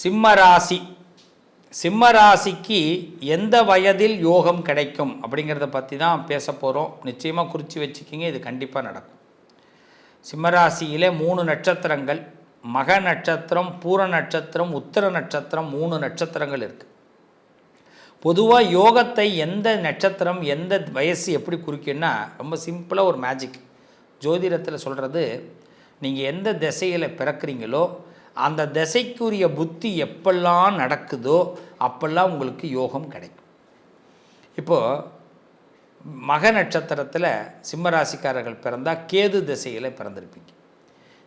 சிம்மராசி. சிம்மராசிக்கு எந்த வயதில் யோகம் கிடைக்கும் அப்படிங்கிறத பற்றி தான் பேச போகிறோம் நிச்சயமாக குறித்து வச்சுக்கிங்க இது கண்டிப்பாக நடக்கும். சிம்மராசியிலே மூணு நட்சத்திரங்கள் மக நட்சத்திரம் பூர நட்சத்திரம் உத்தர நட்சத்திரம் மூணு நட்சத்திரங்கள் இருக்குது பொதுவாக யோகத்தை எந்த நட்சத்திரம் எந்த வயசு எப்படி குறிக்குன்னா ரொம்ப சிம்பிளாக ஒரு மேஜிக். ஜோதிடத்தில் சொல்கிறது நீங்கள் எந்த திசையில் பிறக்கிறீங்களோ அந்த திசைக்குரிய புத்தி எப்பெல்லாம் நடக்குதோ அப்பெல்லாம் உங்களுக்கு யோகம் கிடைக்கும். இப்போது மக நட்சத்திரத்தில் சிம்மராசிக்காரர்கள் பிறந்தால் கேது திசையில் பிறந்திருப்பீங்க.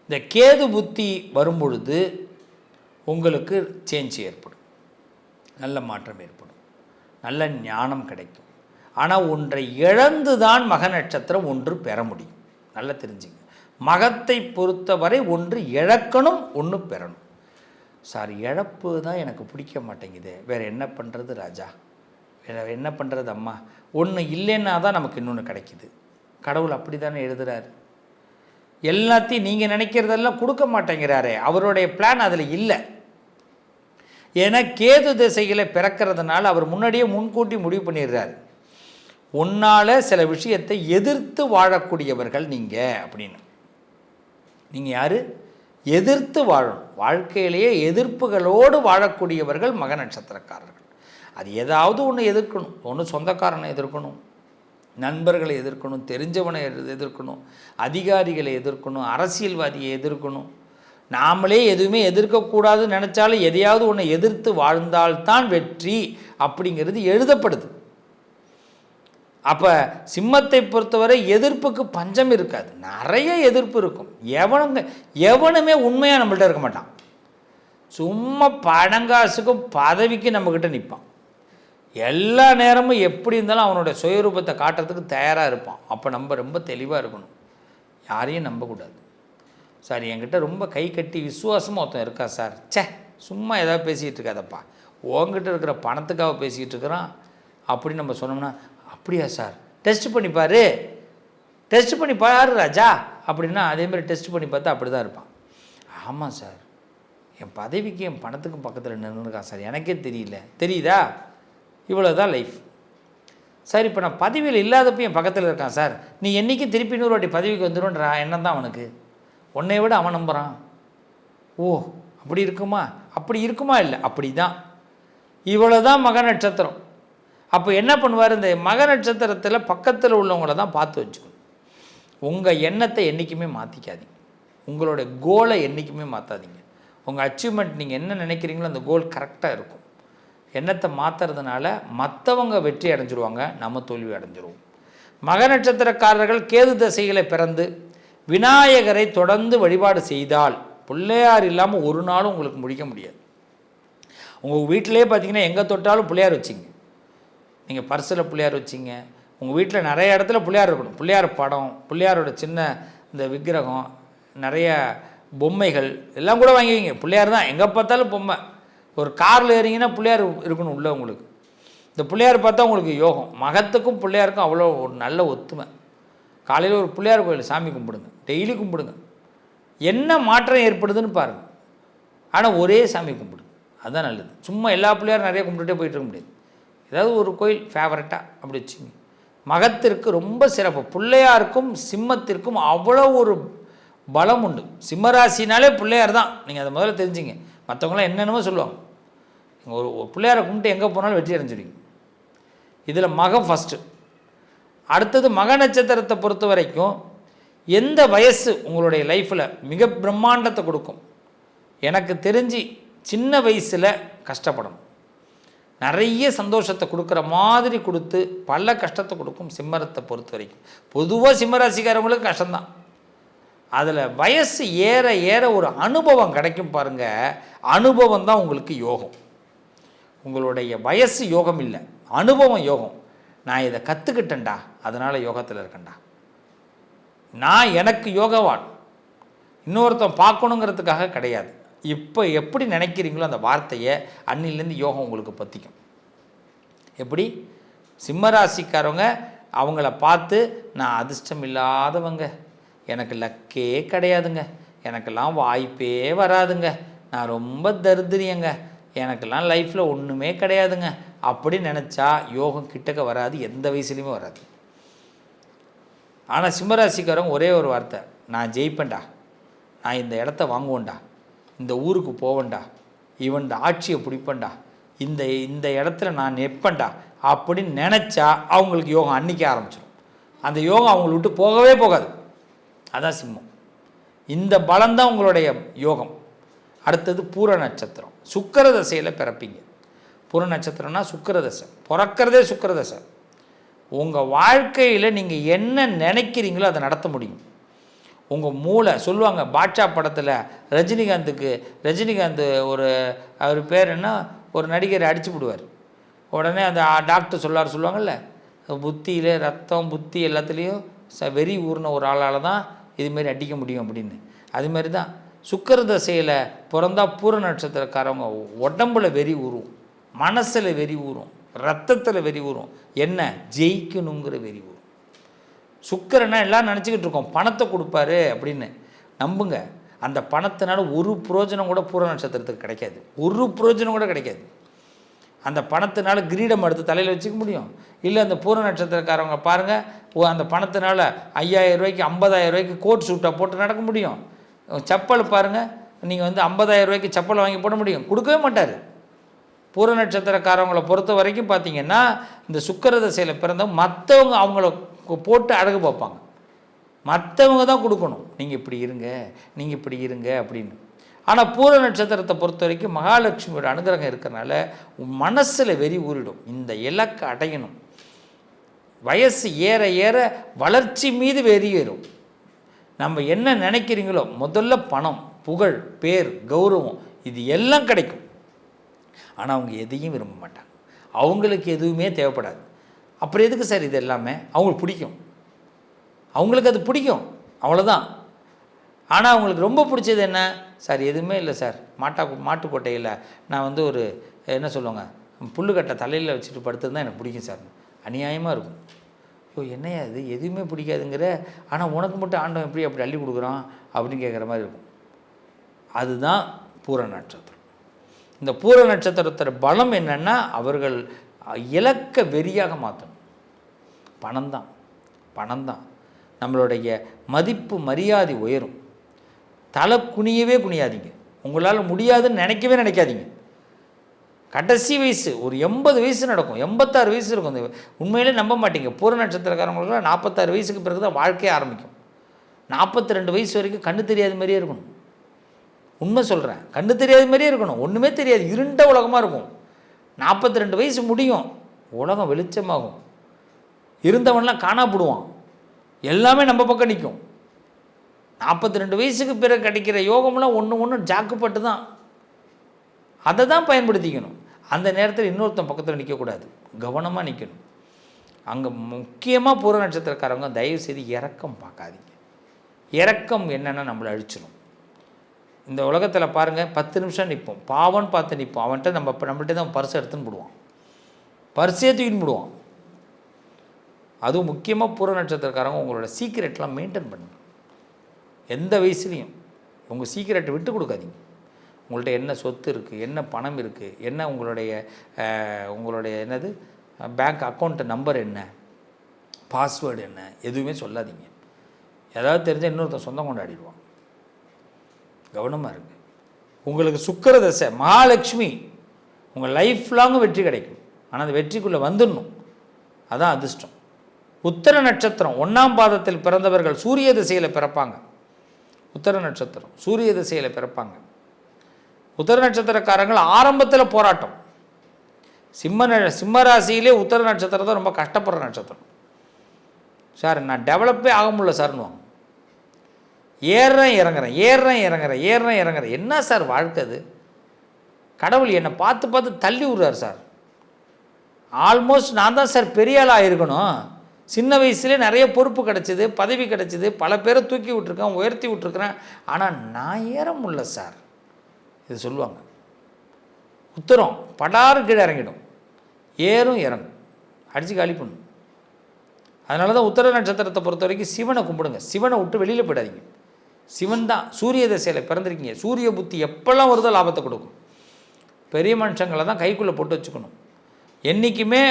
இந்த கேது புத்தி வரும் பொழுது உங்களுக்கு சேஞ்ச் ஏற்படும். நல்ல மாற்றம் ஏற்படும். நல்ல ஞானம் கிடைக்கும். ஆனால் ஒன்றை இழந்து தான் மக நட்சத்திரம் ஒன்று பெற முடியும். நல்லா தெரிஞ்சுங்க. மகத்தை பொறுத்தவரை ஒன்று இழக்கணும் ஒன்று பெறணும். சார் இழப்பு தான் எனக்கு பிடிக்க மாட்டேங்குது. வேறு என்ன பண்ணுறது ராஜா? வேறு என்ன பண்ணுறது அம்மா? ஒன்று இல்லைன்னா தான் நமக்கு இன்னொன்று கிடைக்கிது. கடவுள் அப்படி தானே எழுதுறாரு. எல்லாத்தையும் நீங்கள் நினைக்கிறதெல்லாம் கொடுக்க மாட்டேங்கிறாரே. அவருடைய பிளான் அதில் இல்லை. ஏன்னா கேது திசைகளை பிறக்கிறதுனால அவர் முன்னாடியே முன்கூட்டி முடிவு பண்ணிடுறாரு. உன்னால் சில விஷயத்தை எதிர்த்து வாழக்கூடியவர்கள் நீங்கள் அப்படின்னு. நீங்கள் யார்? எதிர்த்து வாழணும். வாழ்க்கையிலேயே எதிர்ப்புகளோடு வாழக்கூடியவர்கள் மக நட்சத்திரக்காரர்கள். அது ஏதாவது ஒன்று எதிர்க்கணும். ஒன்று சொந்தக்காரனை எதிர்க்கணும். நண்பர்களை எதிர்க்கணும். தெரிஞ்சவனை எதிர்- எதிர்க்கணும். அதிகாரிகளை எதிர்க்கணும். அரசியல்வாதியை எதிர்க்கணும். நாமளே எதுவுமே எதிர்க்கக்கூடாதுன்னு நினச்சாலும் எதையாவது ஒன்று எதிர்த்து வாழ்ந்தால்தான் வெற்றி அப்படிங்கிறது எழுதப்படுது. அப்போ சிம்மத்தை பொறுத்தவரை எதிர்ப்புக்கு பஞ்சம் இருக்காது. நிறைய எதிர்ப்பு இருக்கும். எவனுங்க எவனுமே உண்மையாக நம்மள்கிட்ட இருக்க மாட்டான். சும்மா பணங்காசுக்கும் பதவிக்கும் நம்மக்கிட்ட நிற்பான் எல்லா நேரமும் எப்படி இருந்தாலும் அவனோட சுயரூபத்தை காட்டுறதுக்கு தயாராக இருப்பான். அப்போ நம்ம ரொம்ப தெளிவாக இருக்கணும். யாரையும் நம்பக்கூடாது. சார் என்கிட்ட ரொம்ப கை கட்டி விசுவாசமாக ஒருத்தன் இருக்கா சார்? ச்சே சும்மா ஏதாவது பேசிகிட்டு இருக்காதப்பா. உங்ககிட்ட இருக்கிற பணத்துக்காக பேசிக்கிட்டு இருக்கிறான். அப்படி நம்ம சொன்னோம்னா அப்படியா சார்? டெஸ்ட் பண்ணி பாரு. டெஸ்ட் பண்ணி பாரு ராஜா. அப்படின்னா அதேமாதிரி டெஸ்ட் பண்ணி பார்த்தா அப்படி தான் இருப்பான். ஆமாம் சார். என் பதவிக்கு என் பணத்துக்கும் பக்கத்தில் நின்றுருக்கான் சார். எனக்கே தெரியல. தெரியுதா? இவ்வளோ தான் லைஃப் சார் இப்போ நான் பதவியில் இல்லாதப்ப என் பக்கத்தில் இருக்கான் சார். நீ என்றைக்கும் திருப்பி இன்னொரு வாட்டி பதவிக்கு வந்துடும்ன்ற எண்ணம் தான் அவனுக்கு. உன்னை விட அவன் நம்புகிறான் ஓ அப்படி இருக்குமா? அப்படி இருக்குமா? இல்லை அப்படி தான் இவ்வளோ தான் மக நட்சத்திரம். அப்போ என்ன பண்ணுவார்? இந்த மக நட்சத்திரத்தில் பக்கத்தில் உள்ளவங்கள தான் பார்த்து வச்சுக்கணும். உங்கள் எண்ணத்தை என்றைக்குமே மாற்றிக்காதீங்க உங்களுடைய கோலை என்றைக்குமே மாற்றாதீங்க உங்கள் அச்சீவ்மெண்ட் நீங்கள் என்ன நினைக்கிறீங்களோ அந்த கோல் கரெக்டாக இருக்கும். எண்ணத்தை மாற்றுறதுனால மற்றவங்க வெற்றி அடைஞ்சிருவாங்க நம்ம தோல்வி அடைஞ்சிருவோம். மக நட்சத்திரக்காரர்கள் கேது தசைகளை பிறந்து விநாயகரை தொடர்ந்து வழிபாடு செய்தால் பிள்ளையார் இல்லாமல் ஒரு நாளும் உங்களுக்கு முடிக்க முடியாது. உங்கள் வீட்டிலே பார்த்தீங்கன்னா எங்கே தொட்டாலும் பிள்ளையார் வச்சிங்க. நீங்கள் பர்ஸில் பிள்ளையார் வச்சிங்க. உங்கள் வீட்டில் நிறைய இடத்துல பிள்ளையார் இருக்கணும். பிள்ளையார் படம் பிள்ளையாரோட சின்ன இந்த விக்கிரகம் நிறைய பொம்மைகள் எல்லாம் கூட வாங்கி வைங்க பிள்ளையார் தான். எங்கே பார்த்தாலும் பொம்மை. ஒரு காரில் ஏறிங்கன்னா பிள்ளையார் இருக்கணும் உள்ள உங்களுக்கு. இந்த பிள்ளையார் பார்த்தா உங்களுக்கு யோகம். மகத்துக்கும் பிள்ளையாருக்கும் அவ்வளோ ஒரு நல்ல ஒத்துமை. காலையில் ஒரு பிள்ளையார் கோயில் சாமி கும்பிடுங்க. டெய்லி கும்பிடுங்க. என்ன மாற்றம் ஏற்படுதுன்னு பாருங்கள் ஆனால் ஒரே சாமி கும்பிடுங்க. அதுதான் நல்லது. சும்மா எல்லா பிள்ளையாரும் நிறைய கும்பிட்டுட்டே போயிட்டு இருக்க முடியாது. ஏதாவது ஒரு கோயில் ஃபேவரட்டாக அப்படி வச்சுங்க. மகத்திற்கு ரொம்ப சிறப்பு. பிள்ளையாருக்கும் சிம்மத்திற்கும் அவ்வளோ ஒரு பலம் உண்டு. சிம்மராசினாலே பிள்ளையார் தான். நீங்கள் அதை முதல்ல தெரிஞ்சுங்க. மற்றவங்களாம் என்னென்னமோ சொல்லுவாங்க. நீங்கள் ஒரு ஒரு பிள்ளையாரை கும்பிட்டு எங்கே போனாலும் வெற்றி அடைஞ்சிடுவீங்க இதில் மகம் ஃபஸ்ட்டு அடுத்தது மக நட்சத்திரத்தை பொறுத்த வரைக்கும் எந்த வயசு உங்களுடைய லைஃப்பில் மிக பிரம்மாண்டத்தை கொடுக்கும். எனக்கு தெரிஞ்சு சின்ன வயசில் கஷ்டப்படணும். நிறைய சந்தோஷத்தை கொடுக்குற மாதிரி கொடுத்து பல கஷ்டத்தை கொடுக்கும் சிம்மரத்தை பொறுத்த வரைக்கும். பொதுவாக சிம்மராசிக்காரவங்களுக்கு கஷ்டம்தான். அதில் வயசு ஏற ஏற ஒரு அனுபவம் கிடைக்கும் பாருங்கள் அனுபவம் தான் உங்களுக்கு யோகம். உங்களுடைய வயசு யோகம் இல்லை. அனுபவம் யோகம். நான் இதை கற்றுக்கிட்டேன்டா அதனால் யோகத்தில் இருக்கேன்டா. நான் எனக்கு யோகவான். இன்னொருத்தன் பார்க்கணுங்கிறதுக்காக கிடையாது. இப்போ எப்படி நினைக்கிறீங்களோ அந்த வார்த்தையை அன்னிலேருந்து யோகம் உங்களுக்கு பற்றிக்கும் எப்படி? சிம்மராசிக்காரவங்க அவங்கள பார்த்து நான் அதிர்ஷ்டம் இல்லாதவங்க. எனக்கு லக்கே கிடையாதுங்க. எனக்கெல்லாம் வாய்ப்பே வராதுங்க. நான் ரொம்ப தரித்திரியங்க. எனக்கெல்லாம் லைஃப்பில் ஒன்றுமே கிடையாதுங்க. அப்படின்னு நினச்சா யோகம் கிட்டக்க வராது எந்த வயசுலையுமே வராது. ஆனால் சிம்மராசிக்காரங்க ஒரே ஒரு வார்த்தை நான் ஜெயிப்பேன்டா. நான் இந்த இடத்த வாங்குவேன்டா. இந்த ஊருக்கு போவேன்டா இவன் ஆட்சியை பிடிப்பேன்டா இந்த இந்த இடத்துல நான் நிற்பேன்டா அப்படின்னு நினச்சா அவங்களுக்கு யோகம் அன்னைக்கு ஆரம்பிச்சிடும் அந்த யோகம் அவங்கள விட்டு போகவே போகாது. அதான் சிம்மம். இந்த பலம்தான் உங்களுடைய யோகம். அடுத்தது பூர நட்சத்திரம். சுக்கர தசையில் பிறப்பீங்க. பூர நட்சத்திரம்னா சுக்கிர தசை. பிறக்கிறதே சுக்கிர தசை. உங்கள் வாழ்க்கையில் நீங்கள் என்ன நினைக்கிறீங்களோ அதை நடத்த முடியும். உங்கள் மூளை சொல்லுவாங்க பாட்ஷா படத்தில் ரஜினிகாந்துக்கு ரஜினிகாந்த் ஒரு அவர் பேர் என்ன? ஒரு நடிகரை அடிச்சு விடுவார் உடனே அந்த டாக்டர் சொல்லார் சொல்லுவாங்கல்ல புத்தியில் ரத்தம் புத்தி எல்லாத்துலேயும் ச வெறி ஊறின ஒரு ஆளால் தான் இதுமாரி அடிக்க முடியும் அப்படின்னு. அதுமாரி தான். சுக்கர தசையில் பிறந்தா பூர நட்சத்திரக்காரவங்க உடம்புல வெறி ஊறும் மனசில் வெறி ஊறும் ரத்தத்தில் வெறி ஊறும். என்ன? ஜெயிக்கணுங்கிற வெறி ஊறும். சுக்கரனா எல்லாம் நினச்சிக்கிட்டு இருக்கோம். பணத்தை கொடுப்பாரு அப்படின்னு. நம்புங்க. அந்த பணத்தினால ஒரு புரோஜனம் கூட பூர நட்சத்திரத்துக்கு கிடைக்காது. ஒரு புரோஜனம் கூட கிடைக்காது. அந்த பணத்தினால கிரீடம் எடுத்து தலையில் வச்சுக்க முடியும். இல்லை அந்த பூர நட்சத்திரக்காரவங்க பாருங்கள் ஓ அந்த பணத்தினால ஐயாயிரம் ரூபாய்க்கு ஐம்பதாயிரம் ரூபாய்க்கு கோட் சூட்டை போட்டு நடக்க முடியும். செப்பல் பாருங்கள் நீங்கள் வந்து ஐம்பதாயிரம் ரூபாய்க்கு செப்பல் வாங்கி போட முடியும். கொடுக்கவே மாட்டார். பூர நட்சத்திரக்காரவங்களை பொறுத்த வரைக்கும் பார்த்தீங்கன்னா இந்த சுக்கர தசையில் பிறந்த மற்றவங்க அவங்கள போட்டு அழகு பார்ப்பாங்க. மற்றவங்க தான் கொடுக்கணும். நீங்கள் இப்படி இருங்க நீங்கள் இப்படி இருங்க அப்படின்னு. ஆனால் பூர நட்சத்திரத்தை பொறுத்த வரைக்கும் மகாலட்சுமியோட அனுகிரகம் இருக்கிறனால மனசில் வெறி ஊறிடும். இந்த இலக்கை அடையணும். வயசு ஏற ஏற வளர்ச்சி மீது வெறியேறும் நம்ம என்ன நினைக்கிறீங்களோ முதல்ல பணம் புகழ் பேர் கௌரவம் இது எல்லாம் கிடைக்கும். ஆனால் அவங்க எதையும் விரும்ப மாட்டாங்க. அவங்களுக்கு எதுவுமே தேவைப்படாது. அப்புறம் எதுக்கு சார் இது எல்லாமே? அவங்களுக்கு பிடிக்கும். அவங்களுக்கு அது பிடிக்கும். அவ்வளோதான் ஆனால் அவங்களுக்கு ரொம்ப பிடிச்சது என்ன? சார் எதுவுமே இல்லை சார். மாட்டா மாட்டுக்கொட்டையில் நான் வந்து ஒரு என்ன சொல்லுவாங்க புல்லுக்கட்டை தலையில் வச்சுட்டு படுத்தது தான் எனக்கு பிடிக்கும் சார். அநியாயமாக இருக்கும். ஐயோ என்னையா இது? எதுவுமே பிடிக்காதுங்கிற ஆனால் உனக்கு மட்டும் ஆண்டவன் எப்படி அப்படி அள்ளி கொடுக்குறான்? அப்படின்னு கேட்குற மாதிரி இருக்கும். அதுதான் பூர நட்சத்திரம். இந்த பூர நட்சத்திரத்தோட பலம் என்னென்னா அவர்கள் இலக்க வெறியாக மாற்றணும் பணம் தான் பணம் தான் நம்மளுடைய மதிப்பு மரியாதை உயரும். தலை குனியவே குனியாதீங்க. உங்களால் முடியாதுன்னு நினைக்கவே நினைக்காதீங்க. கடைசி வயசு ஒரு எண்பது வயசு நடக்கும். எண்பத்தாறு வயசு இருக்கும். இந்த உண்மையிலே நம்ப மாட்டீங்க. பூர நட்சத்திரக்காரங்களுக்குலாம் நாற்பத்தாறு வயசுக்கு பிறகு தான் வாழ்க்கையே ஆரம்பிக்கும். நாற்பத்தி ரெண்டு வயசு வரைக்கும் கண்ணு தெரியாத மாதிரியே இருக்கணும். உண்மை சொல்கிறேன் கண்ணு தெரியாத மாதிரியே இருக்கணும். ஒன்றுமே தெரியாது. இருண்ட உலகமாக இருக்கும். நாற்பத்தி ரெண்டு வயசு முடியும். உலகம் வெளிச்சமாகும். இருந்தவன்லாம் காணாப்படுவான் எல்லாமே நம்ம பக்கம் நிற்கும் நாற்பத்தி ரெண்டு வயசுக்கு பிறகு கிடைக்கிற யோகம்லாம் ஒன்று ஒன்று ஜாக்குப்பட்டு தான். அதை தான் பயன்படுத்திக்கணும். அந்த நேரத்தில் இன்னொருத்தன் பக்கத்தில் நிற்கக்கூடாது கவனமாக நிற்கணும் அங்கே முக்கியமாக பூர நட்சத்திரக்காரவங்க தயவு செய்து இறக்கம் பார்க்காதீங்க. இறக்கம் என்னென்னா நம்மளை அழிச்சிடும் இந்த உலகத்தில் பாருங்கள் பத்து நிமிஷம் நிற்போம் பாவன் பார்த்து நிற்போம் அவன்கிட்ட நம்ம இப்போ தான் பர்ஸ் எடுத்துன்னு போடுவான். பர்ஸே தூக்கின்னு போடுவான். அதுவும் முக்கியமாக பூர நட்சத்திரக்காரங்க உங்களோட சீக்கிரட்லாம் மெயின்டைன் பண்ணுங்க எந்த வயசுலேயும். உங்கள் சீக்கிரட்டை விட்டு கொடுக்காதீங்க. உங்கள்கிட்ட என்ன சொத்து இருக்குது என்ன பணம் இருக்குது என்ன உங்களுடைய உங்களுடைய என்னது? பேங்க் அக்கௌண்ட்டு நம்பர் என்ன? பாஸ்வேர்டு என்ன? எதுவுமே சொல்லாதீங்க. ஏதாவது தெரிஞ்சால் இன்னொருத்தன் சொந்தம் கொண்டாடிடுவான். கவனமாக இருங்க. உங்களுக்கு சுக்கர தசை மகாலட்சுமி உங்கள் லைஃப் லாங்கும் வெற்றி கிடைக்கும். ஆனால் அந்த வெற்றிக்குள்ளே வந்துடணும். அதான் அதிர்ஷ்டம். உத்தர நட்சத்திரம் ஒன்றாம் பாதத்தில் பிறந்தவர்கள் சூரிய திசையில் பிறப்பாங்க. உத்தர நட்சத்திரம் சூரிய திசையில் பிறப்பாங்க. உத்தர நட்சத்திரக்காரங்கள் ஆரம்பத்தில் போராட்டம். சிம்ம சிம்ம ராசியிலே உத்தர நட்சத்திரம் தான் ரொம்ப கஷ்டப்படுற நட்சத்திரம். சார் நான் டெவலப்பே ஆக முடியல சார்னுவாங்க ஏறுறேன் இறங்குறேன் ஏறுறேன் இறங்குறேன் ஏறுறேன் இறங்குறேன். என்ன சார் வாழ்க்கை அது? கடவுள் என்னை பார்த்து பார்த்து தள்ளி விடுறார் சார். ஆல்மோஸ்ட் நான் தான் சார் பெரிய ஆளாக இருக்கணும் சின்ன வயசுலேயே நிறைய பொறுப்பு கிடச்சிது பதவி கிடச்சிது பல பேரை தூக்கி விட்டுருக்கேன் உயர்த்தி விட்டுருக்குறேன் ஆனால் நான் ஏற முடியல சார் இது சொல்லுவாங்க. உத்தரம் படாறு கீழே இறங்கிடும். ஏறும் இறங்கும். அடித்து காலி பண்ணும். அதனால தான் உத்தர நட்சத்திரத்தை பொறுத்த வரைக்கும் சிவனை கும்பிடுங்க. சிவனை விட்டு வெளியில் போயிடாதீங்க. சிவன் தான் சூரிய திசையில் பிறந்திருக்கீங்க. சூரிய புத்தி எப்போல்லாம் வருதோ லாபத்தை கொடுக்கும். பெரிய மனுஷங்களை தான் கைக்குள்ளே போட்டு வச்சுக்கணும். என்றைக்குமே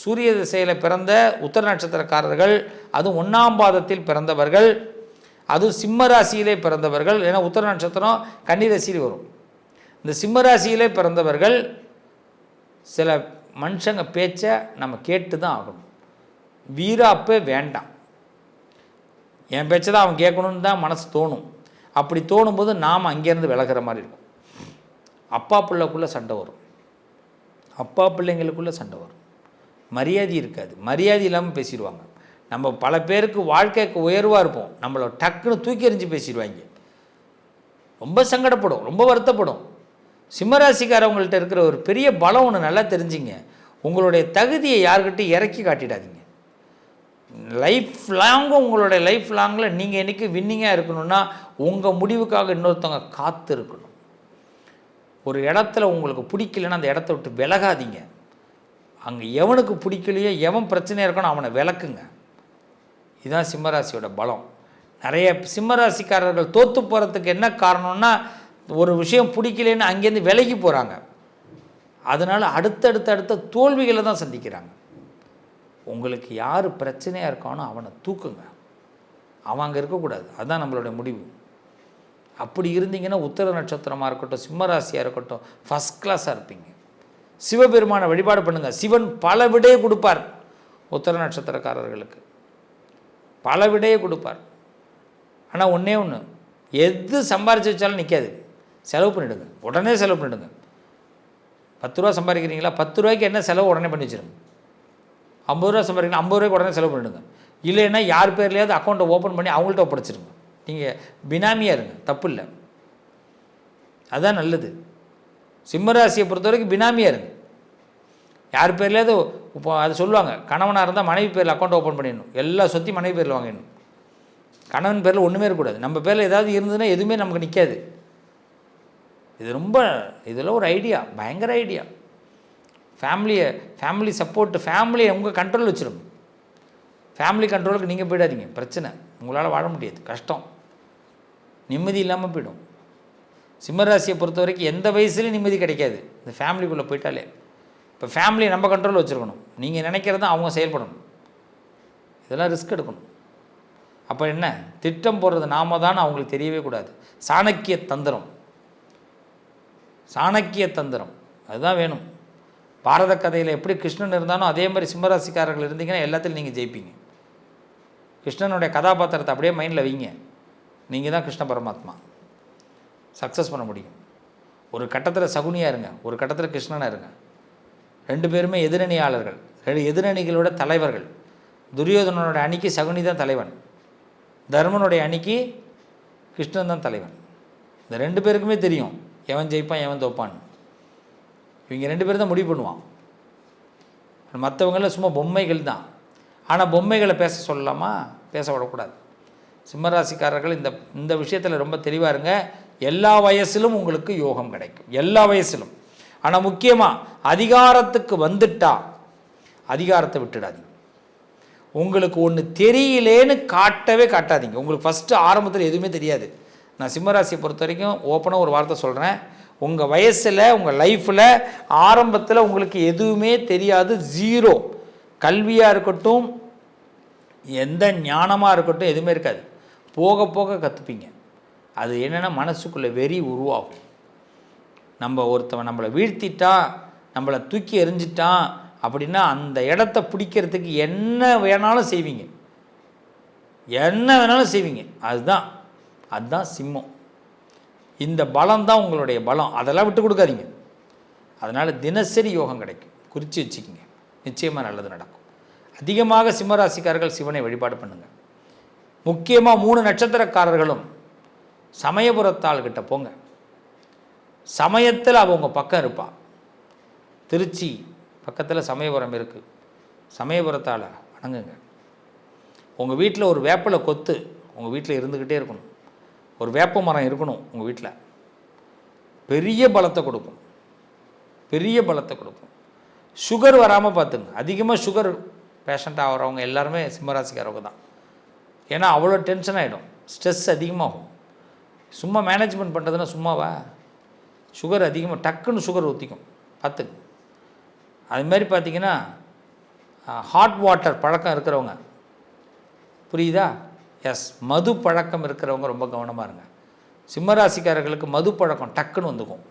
சூரிய திசையில் பிறந்த உத்தர நட்சத்திரக்காரர்கள் அதுவும் ஒன்றாம் பாதத்தில் பிறந்தவர்கள் அதுவும் சிம்ம ராசியிலே பிறந்தவர்கள் ஏன்னா உத்தர நட்சத்திரம் கன்னி ராசியில் வரும். இந்த சிம்ம ராசியிலே பிறந்தவர்கள் சில மனுஷங்க பேச்சை நம்ம கேட்டு தான் ஆகணும். வீராப்பே வேண்டாம். என் பேச்சை தான் அவன் கேட்கணுன்னு தான் மனசு தோணும். அப்படி தோணும்போது நாம் அங்கேருந்து விலகிற மாதிரி இருக்கும். அப்பா பிள்ளைக்குள்ளே சண்டை வரும். அப்பா பிள்ளைங்களுக்குள்ளே சண்டை வரும். மரியாதை இருக்காது. மரியாதை இல்லாமல் பேசிடுவாங்க. நம்ம பல பேருக்கு வாழ்க்கைக்கு உயர்வாக இருப்போம். நம்மளை டக்குன்னு தூக்கி எறிஞ்சு பேசிடுவாங்க. ரொம்ப சங்கடப்படும். ரொம்ப வருத்தப்படும். சிம்மராசிக்காரவங்கள்ட்ட இருக்கிற ஒரு பெரிய பலம் ஒன்று நல்லா தெரிஞ்சுங்க. உங்களுடைய தகுதியை யாருக்கிட்டையும் இறக்கி காட்டிடாதீங்க. லைஃப் லாங்கும் உங்களுடைய லைஃப் லாங்கில் நீங்கள் என்றைக்கு வின்னிங்காக இருக்கணும்னா உங்கள் முடிவுக்காக இன்னொருத்தவங்க காத்து இருக்கணும் ஒரு இடத்துல உங்களுக்கு பிடிக்கலன்னா அந்த இடத்த விட்டு விலகாதீங்க. அங்கே எவனுக்கு பிடிக்கலையோ எவன் பிரச்சனையாக இருக்கணும் அவனை விளக்குங்க. இதுதான் சிம்மராசியோட பலம். நிறைய சிம்மராசிக்காரர்கள் தோற்று போகிறதுக்கு என்ன காரணம்னா ஒரு விஷயம் பிடிக்கலன்னு அங்கேருந்து விலகி போகிறாங்க அதனால் அடுத்தடுத்த அடுத்த தோல்விகளை தான் சந்திக்கிறாங்க. உங்களுக்கு யார் பிரச்சனையாக இருக்கானோ அவனை தூக்குங்க. அவன் அங்கே இருக்கக்கூடாது. அதுதான் நம்மளுடைய முடிவு. அப்படி இருந்தீங்கன்னா உத்தர நட்சத்திரமாக இருக்கட்டும் சிம்மராசியாக இருக்கட்டும் ஃபஸ்ட் கிளாஸாக இருப்பீங்க. சிவபெருமானை வழிபாடு பண்ணுங்கள் சிவன் பல விடையை கொடுப்பார். உத்தர நட்சத்திரக்காரர்களுக்கு. பல விடையை கொடுப்பார். ஆனால் ஒன்றே ஒன்று எது சம்பாரித்து வச்சாலும் நிற்காது செலவு பண்ணிவிடுங்க உடனே செலவு பண்ணிவிடுங்க பத்து ரூபா சம்பாதிக்கிறீங்களா? பத்து ரூபாய்க்கு என்ன செலவு? உடனே பண்ணி வச்சிருங்க. ஐம்பது ரூபா சம்பாதிக்கணும் ஐம்பது ரூபாய்க்கு உடனே செலவு பண்ணிவிடுங்க இல்லைன்னா யார் பேர்லையாவது அக்கௌண்ட்டை ஓப்பன் பண்ணி அவங்கள்ட்ட ஒப்படைச்சிருங்க. நீங்கள் பினாமியாக இருங்க. தப்பு இல்லை. அதுதான் நல்லது. சிம்மராசியை பொறுத்த வரைக்கும் பினாமியாக இருங்க யார் பேர்லேயாவது இப்போ அது சொல்லுவாங்க கணவனாக இருந்தால் மனைவி பேரில் அக்கௌண்ட் ஓப்பன் பண்ணிடணும். எல்லா சொத்தையும் மனைவி பேரில் வாங்கிடணும். கணவன் பேரில் ஒன்றுமே இருக்கக்கூடாது. நம்ம பேரில் ஏதாவது இருந்ததுன்னா எதுவுமே நமக்கு நிற்காது இது ரொம்ப இதெல்லாம் ஒரு ஐடியா பயங்கர ஐடியா ஃபேமிலியை ஃபேமிலி சப்போர்ட்டு ஃபேமிலியை உங்கள் கண்ட்ரோல் வச்சிடும் ஃபேமிலி கண்ட்ரோலுக்கு நீங்கள் போயிடாதீங்க. பிரச்சனை. உங்களால் வாழ முடியாது. கஷ்டம். நிம்மதி இல்லாமல் போயிடும். சிம்மராசியை பொறுத்த வரைக்கும் எந்த வயசுலையும் நிம்மதி கிடைக்காது. இந்த ஃபேமிலிக்குள்ளே போயிட்டாலே. இப்போ ஃபேமிலியை நம்ம கண்ட்ரோல் வச்சுருக்கணும். நீங்கள் நினைக்கிறத அவங்க செயல்படணும். இதெல்லாம் ரிஸ்க் எடுக்கணும். அப்போ என்ன? திட்டம் போடுறது நாம தான் அவங்களுக்கு தெரியவே கூடாது. சாணக்கிய தந்திரம். சாணக்கிய தந்திரம். அதுதான் வேணும். பாரத கதையில் எப்படி கிருஷ்ணன் இருந்தாலும் அதே மாதிரி சிம்மராசிக்காரர்கள் இருந்தீங்கன்னா எல்லாத்துலையும் நீங்கள் ஜெயிப்பீங்க. கிருஷ்ணனுடைய கதாபாத்திரத்தை அப்படியே மைண்டில் வைங்க. நீங்கள் தான் கிருஷ்ண பரமாத்மா. சக்ஸஸ் பண்ண முடியும். ஒரு கட்டத்தில் சகுனியாக இருங்க ஒரு கட்டத்தில் கிருஷ்ணனாக இருங்க. ரெண்டு பேருமே எதிரணியாளர்கள் ரெண்டு எதிரணிகளோட தலைவர்கள். துரியோதனனோட அணிக்கு சகுனி தான் தலைவன். தர்மனுடைய அணிக்கு கிருஷ்ணன் தான் தலைவன். இந்த ரெண்டு பேருக்குமே தெரியும் எவன் ஜெயிப்பான் எவன் தோப்பான்னு. இவங்க ரெண்டு பேரும் தான் முடிவு பண்ணுவான். மற்றவங்களாம் சும்மா பொம்மைகள் தான். ஆனால் பொம்மைகளை பேச சொல்லலாமா? பேச விடக்கூடாது. சிம்மராசிக்காரர்கள் இந்த இந்த விஷயத்தில் ரொம்ப தெளிவாக இருங்க. எல்லா வயசிலும் உங்களுக்கு யோகம் கிடைக்கும். எல்லா வயசிலும். ஆனால் முக்கியமாக அதிகாரத்துக்கு வந்துட்டா அதிகாரத்தை விட்டுடாதீங்க. உங்களுக்கு ஒன்று தெரியலேன்னு காட்டவே காட்டாதீங்க. உங்களுக்கு ஃபஸ்ட்டு ஆரம்பத்தில் எதுவுமே தெரியாது. நான் சிம்மராசியை பொறுத்த வரைக்கும் ஓப்பனாக ஒரு வார்த்தை சொல்கிறேன் உங்கள் வயசில் உங்கள் லைஃப்பில் ஆரம்பத்தில் உங்களுக்கு எதுவுமே தெரியாது. ஜீரோ கல்வியாக இருக்கட்டும் எந்த ஞானமாக இருக்கட்டும் எதுவுமே இருக்காது. போக போக கற்றுப்பீங்க அது என்னென்னா மனசுக்குள்ளே வெறி உருவாகும். நம்ம ஒருத்தவன் நம்மளை வீழ்த்திட்டான் நம்மளை தூக்கி எறிஞ்சிட்டான் அப்படின்னா அந்த இடத்த பிடிக்கிறதுக்கு என்ன வேணாலும் செய்வீங்க. என்ன வேணாலும் செய்வீங்க. அதுதான் அதுதான் சிம்மம். இந்த பலம் தான் உங்களுடைய பலம். அதெல்லாம் விட்டு கொடுக்காதீங்க. அதனால் தினசரி யோகம் கிடைக்கும். குறித்து வச்சுக்கிங்க. நிச்சயமாக நல்லது நடக்கும். அதிகமாக சிம்மராசிக்காரர்கள் சிவனை வழிபாடு பண்ணுங்கள் முக்கியமாக மூணு நட்சத்திரக்காரர்களும் சமயபுரத்தாள்கிட்ட போங்க. சமயத்தில் அவள் உங்கள் பக்கம் இருப்பாள் திருச்சி பக்கத்தில் சமயபுரம் இருக்குது சமயபுரத்தால் வணங்குங்க. உங்கள் வீட்டில் ஒரு வேப்பலை கொத்து உங்கள் வீட்டில் இருந்துக்கிட்டே இருக்கணும். ஒரு வேப்ப மரம் இருக்கணும் உங்கள் வீட்டில் பெரிய பலத்தை கொடுக்கும். பெரிய பலத்தை கொடுக்கும். சுகர் வராமல் பார்த்துங்க அதிகமாக சுகர் பேஷண்ட் ஆகிறவங்க எல்லாருமே சிம்மராசிக்காரவங்க தான். ஏன்னா அவ்வளோ டென்ஷன் ஆகிடும் ஸ்ட்ரெஸ் அதிகமாகும். சும்மா மேனேஜ்மெண்ட் பண்ணுறதுன்னா சும்மாவா? சுகர் அதிகமாக டக்குன்னு சுகர் ஊற்றிக்கும் பார்த்துங்க அதுமாதிரி பார்த்திங்கன்னா பார்த்தீங்கன்னா ஹாட் வாட்டர் பழக்கம் இருக்கிறவங்க. புரியுதா? எஸ் மது பழக்கம் இருக்கிறவங்க ரொம்ப கவனமாக இருங்க. சிம்மராசிக்காரர்களுக்கு மது பழக்கம் டக்குன்னு வந்துக்கும்.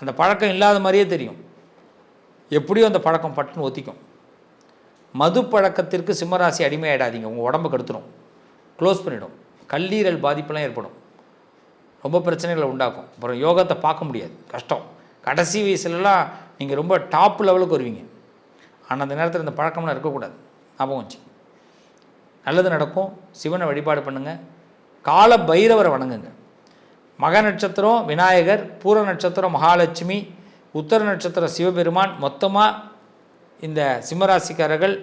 அந்த பழக்கம் இல்லாத மாதிரியே தெரியும். எப்படியும் அந்த பழக்கம் பட்டுன்னு ஒத்திக்கும். மது பழக்கத்திற்கு சிம்மராசி அடிமையாயிடாதீங்க. உங்கள் உடம்பு கெடுத்துடும் க்ளோஸ் பண்ணிடும். கல்லீரல் பாதிப்பெல்லாம் ஏற்படும். ரொம்ப பிரச்சனைகளை உண்டாக்கும். அப்புறம் யோகத்தை பார்க்க முடியாது. கஷ்டம். கடைசி வயசுலலாம் நீங்கள் ரொம்ப டாப் லெவலுக்கு வருவீங்க. ஆனால் அந்த நேரத்தில் இந்த பழக்கம்லாம் இருக்கக்கூடாது. ஞாபகம் வச்சு. நல்லது நடக்கும். சிவனை வழிபாடு பண்ணுங்கள் கால பைரவரை வணங்குங்க. மக நட்சத்திரம் விநாயகர் பூர நட்சத்திரம் மகாலட்சுமி உத்தர நட்சத்திரம் சிவபெருமான் மொத்தமாக இந்த சிம்மராசிக்காரர்கள்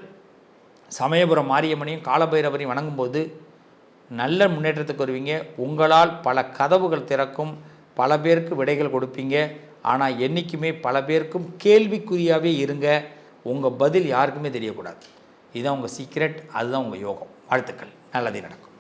சமயபுரம் மாரியம்மனையும் காலபைரவரையும் வணங்கும்போது நல்ல முன்னேற்றத்துக்கு வருவீங்க. உங்களால் பல கதவுகள் திறக்கும் பல பேருக்கு விடைகள் கொடுப்பீங்க. ஆனால் என்றைக்குமே பல பேருக்கும் கேள்விக்குறியாகவே இருங்க. உங்கள் பதில் யாருக்குமே தெரியக்கூடாது. இதுதான் உங்கள் சீக்ரெட் அதுதான் உங்கள் யோகம். வாழ்த்துக்கள். நல்லதே நடக்கும்.